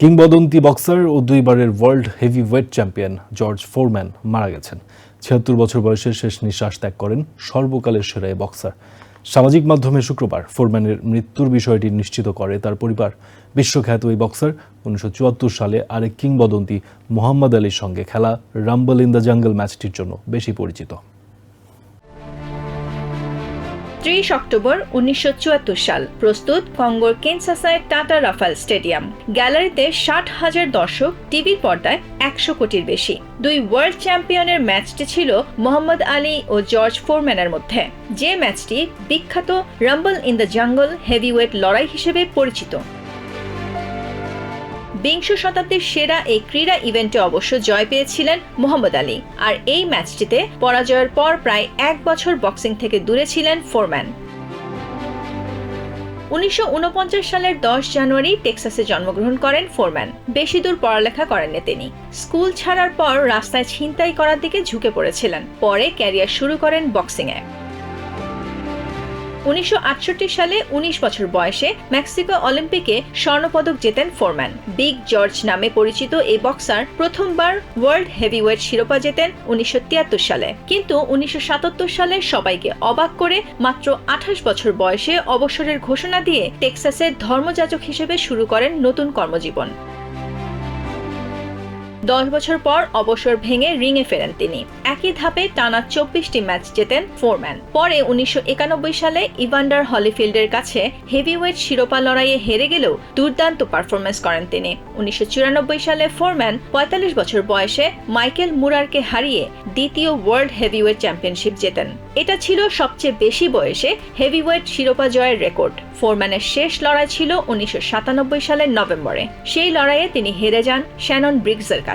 কিংবদন্তি বক্সার ও দুইবারের world heavy weight champion George Foreman মারা গেছেন। ছিয়াত্তর বছর বয়সে শেষ নিঃশ্বাস ত্যাগ করেন সর্বকালের সেরা এই বক্সার। সামাজিক মাধ্যমে শুক্রবার ফোরম্যানের মৃত্যুর বিষয়টি নিশ্চিত করে তার পরিবার। বিশ্বখ্যাত এই বক্সার উনিশশো চুয়াত্তর সালে আরেক কিংবদন্তি মোহাম্মদ আলীর সঙ্গে খেলা রাম্বল ইন দ্য জাঙ্গল ম্যাচটির জন্য বেশি পরিচিত। ত্রিশ অক্টোবর উনিশশো চুয়াত্তর সাল। প্রস্তুত কঙ্গোর কেনসাসায় টাটা রাফাল স্টেডিয়াম। গ্যালারিতে ষাট হাজার দর্শক টিভির পর্দায় একশো কোটির বেশি। দুই ওয়ার্ল্ড চ্যাম্পিয়নের ম্যাচটি ছিল মোহাম্মদ আলী ও জর্জ ফোরম্যানের মধ্যে। যে ম্যাচটি বিখ্যাত rumble in the jungle heavyweight লড়াই হিসেবে পরিচিত। বিংশ শতাব্দীর সেরা এই ক্রীড়া ইভেন্টে অবশ্য জয় পেয়েছিলেন মোহাম্মদ আলী। আর এই ম্যাচটিতে পরাজয়ের পর প্রায় এক বছর বক্সিং থেকে দূরে ছিলেন ফোরম্যান। উনিশশো উনপঞ্চাশ সালের দশ জানুয়ারি টেক্সাসে জন্মগ্রহণ করেন ফোরম্যান। বেশি দূর পড়ালেখা করেননি তিনি। স্কুল ছাড়ার পর রাস্তায় ছিনতাই করার দিকে ঝুঁকে পড়েছিলেন। পরে ক্যারিয়ার শুরু করেন বক্সিংয়ে। উনিশশো আটষট্টি সালে ১৯ বছর বয়সে মেক্সিকো অলিম্পিকে স্বর্ণপদক জেতেন ফোরম্যান। বিগ জর্জ নামে পরিচিত এই বক্সার প্রথমবার ওয়ার্ল্ড হেভিওয়েট শিরোপা জেতেন উনিশশো তিয়াত্তর সালে। কিন্তু উনিশশো সাতাত্তর সালে সবাইকে অবাক করে মাত্র আঠাশ বছর বয়সে অবসরের ঘোষণা দিয়ে টেক্সাসের ধর্মযাজক হিসেবে শুরু করেন নতুন কর্মজীবন। দশ বছর পর অবসর ভেঙে রিংয়ে ফেরেন তিনি। একই ধাপে টানা চব্বিশটি ম্যাচ জেতেন ফোরম্যান। পরে উনিশশো একানব্বই সালে ইভান্ডার হলিফিল্ডের কাছে হেভিওয়েট শিরোপা লড়াইয়ে হেরে গেলেও দুর্দান্ত পারফরমেন্স করেন তিনি। উনিশশো চুরানব্বই সালে ফোরম্যান পঁয়তাল্লিশ বছর বয়সে মাইকেল মুরারকে হারিয়ে দ্বিতীয় ওয়ার্ল্ড হেভিওয়েট চ্যাম্পিয়নশিপ জেতেন। এটা ছিল সবচেয়ে বেশি বয়সে হেভিওয়েট শিরোপা জয়ের রেকর্ড। ফোরম্যানের শেষ লড়াই ছিল উনিশশো সাতানব্বই সালের নভেম্বরে। সেই লড়াইয়ে তিনি হেরে যান শ্যানন ব্রিগসের কাছে।